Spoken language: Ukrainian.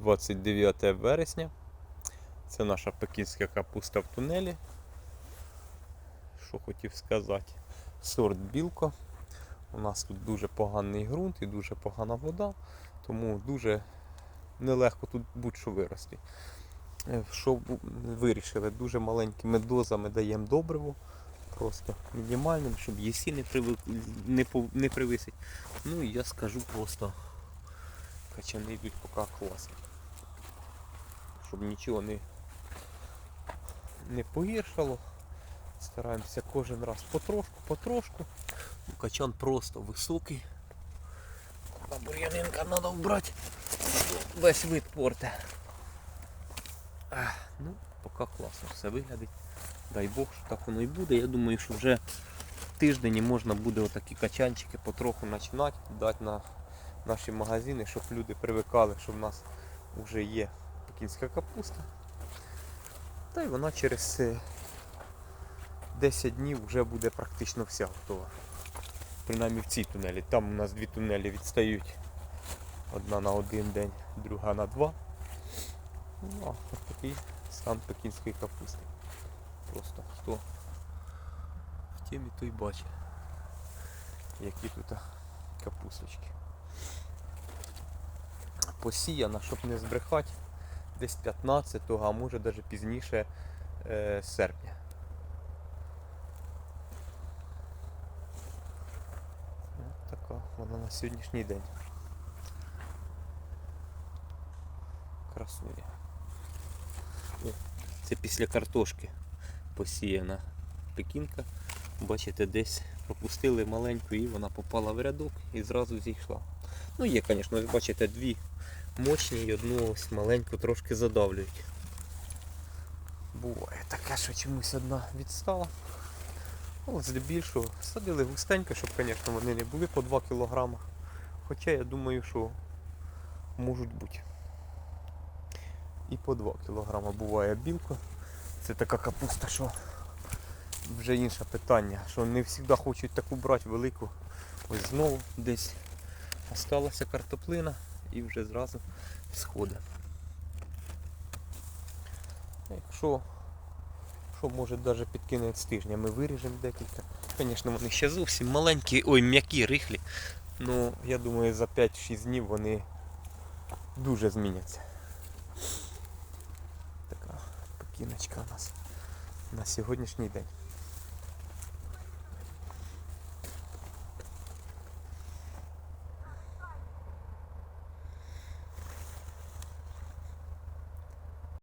29 вересня. Це наша пекінська капуста в тунелі. Що хотів сказати? Сорт білко. У нас тут дуже поганий ґрунт і дуже погана вода, тому дуже нелегко тут будь-що вирости. Е, Що вирішили? Дуже маленькими дозами даємо добриво, просто мінімальним, щоб єсі не, привик, не, пов- не привисить. Ну і я скажу просто качани йдуть поки класно. Щоб нічого не, не погіршало. Стараємося кожен раз потрошку, потрошку. Ну, Качан просто високий. Бур'янинка треба вбрати. Весь вид порте. Ну, поки класно все виглядить. Дай Бог, що так воно і буде. Я думаю, що вже тиждень можна буде отакі качанчики потроху починати, дати на наші магазини, щоб люди привикали, що в нас вже є пекінська капуста. Та й вона через е, 10 днів вже буде практично вся готова. Принаймні в цій тунелі. Там у нас дві тунелі відстають. Одна на один день, друга на два. Ну, а ось такий стан пекінської капусти. Просто хто в темі той бачить, які тут капусточки. Посіяна, щоб не збрехати, десь 15, а може навіть пізніше е, серпня. Ось така вона на сьогоднішній день. Красуня. О, Це після картошки посіяна пекінка. Бачите, десь пропустили маленьку і вона попала в рядок і зразу зійшла. Ну є, звісно, ви бачите, дві мощні і одну ось маленьку трошки задавлюють. Буває таке, що чомусь одна відстала. Ну, здебільшого садили густенько, щоб, звісно, вони не були по 2 кг. Хоча я думаю, що можуть бути. І по 2 кг буває білка. Це така капуста, що вже інше питання, що не завжди хочуть таку брати велику. Ось знову десь осталася картоплина і вже зразу сходить. Якщо що може навіть під кінець тижня ми виріжемо декілька. Звісно, вони ще зовсім маленькі, ой, м'які, рихлі. Ну, я думаю, за 5-6 днів вони дуже зміняться. Така пекіночка у нас на сьогоднішній день.